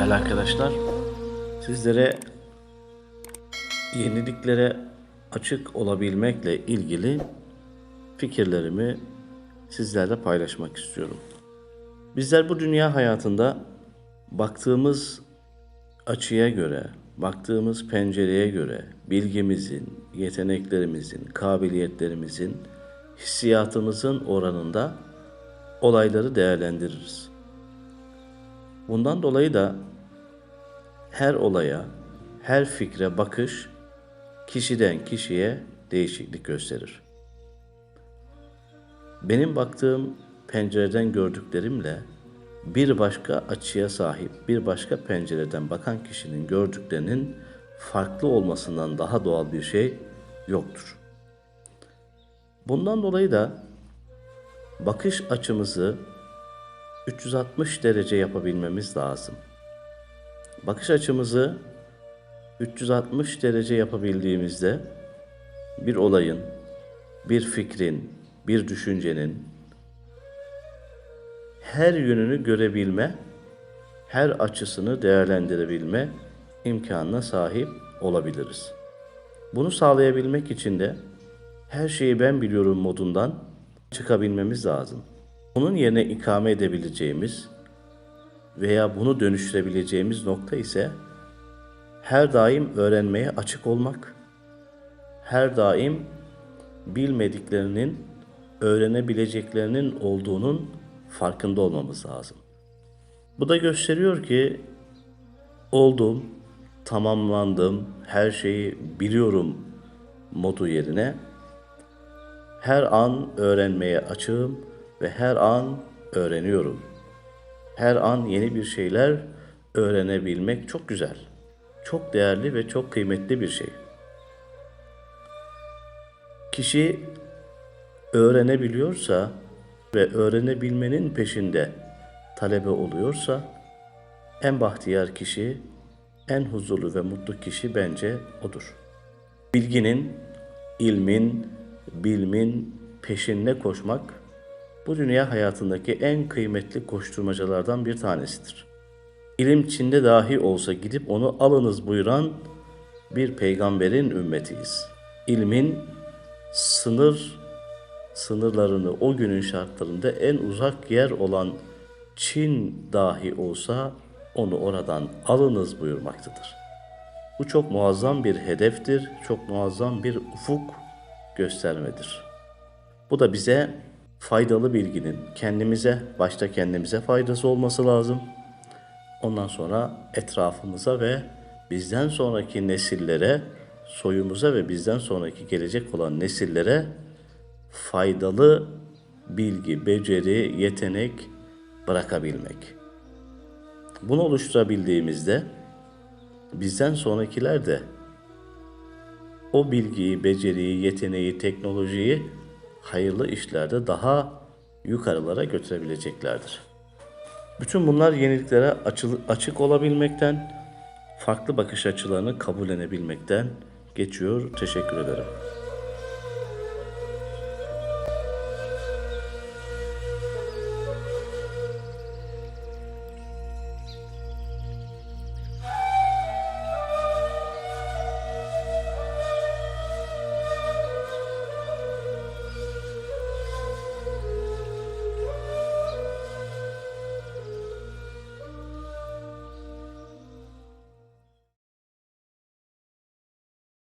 Değerli arkadaşlar, sizlere yeniliklere açık olabilmekle ilgili fikirlerimi sizlerle paylaşmak istiyorum. Bizler bu dünya hayatında baktığımız açıya göre, baktığımız pencereye göre bilgimizin, yeteneklerimizin, kabiliyetlerimizin, hissiyatımızın oranında olayları değerlendiririz. Bundan dolayı da her olaya, her fikre bakış kişiden kişiye değişiklik gösterir. Benim baktığım pencereden gördüklerimle bir başka açıya sahip, bir başka pencereden bakan kişinin gördüklerinin farklı olmasından daha doğal bir şey yoktur. Bundan dolayı da bakış açımızı 360 derece yapabilmemiz lazım. Bakış açımızı 360 derece yapabildiğimizde bir olayın, bir fikrin, bir düşüncenin her yönünü görebilme, her açısını değerlendirebilme imkanına sahip olabiliriz. Bunu sağlayabilmek için de her şeyi ben biliyorum modundan çıkabilmemiz lazım. Bunun yerine ikame edebileceğimiz veya bunu dönüştürebileceğimiz nokta ise her daim öğrenmeye açık olmak, her daim bilmediklerinin öğrenebileceklerinin olduğunun farkında olmamız lazım. Bu da gösteriyor ki oldum, tamamlandım, her şeyi biliyorum modu yerine her an öğrenmeye açığım ve her an öğreniyorum. Her an yeni bir şeyler öğrenebilmek çok güzel. Çok değerli ve çok kıymetli bir şey. Kişi öğrenebiliyorsa ve öğrenebilmenin peşinde talebe oluyorsa en bahtiyar kişi, en huzurlu ve mutlu kişi bence odur. Bilginin, ilmin, bilmin peşinde koşmak bu dünya hayatındaki en kıymetli koşturmacalardan bir tanesidir. İlim Çin'de dahi olsa gidip onu alınız buyuran bir peygamberin ümmetiyiz. İlmin sınır sınırlarını o günün şartlarında en uzak yer olan Çin dahi olsa onu oradan alınız buyurmaktadır. Bu çok muazzam bir hedeftir, çok muazzam bir ufuk göstermedir. Bu da bize faydalı bilginin kendimize, başta kendimize faydası olması lazım. Ondan sonra etrafımıza ve bizden sonraki nesillere, soyumuza ve bizden sonraki gelecek olan nesillere faydalı bilgi, beceri, yetenek bırakabilmek. Bunu oluşturabildiğimizde bizden sonrakiler de o bilgiyi, beceriyi, yeteneği, teknolojiyi hayırlı işlerde daha yukarılara götürebileceklerdir. Bütün bunlar yeniliklere açık olabilmekten, farklı bakış açılarını kabullenebilmekten geçiyor. Teşekkür ederim.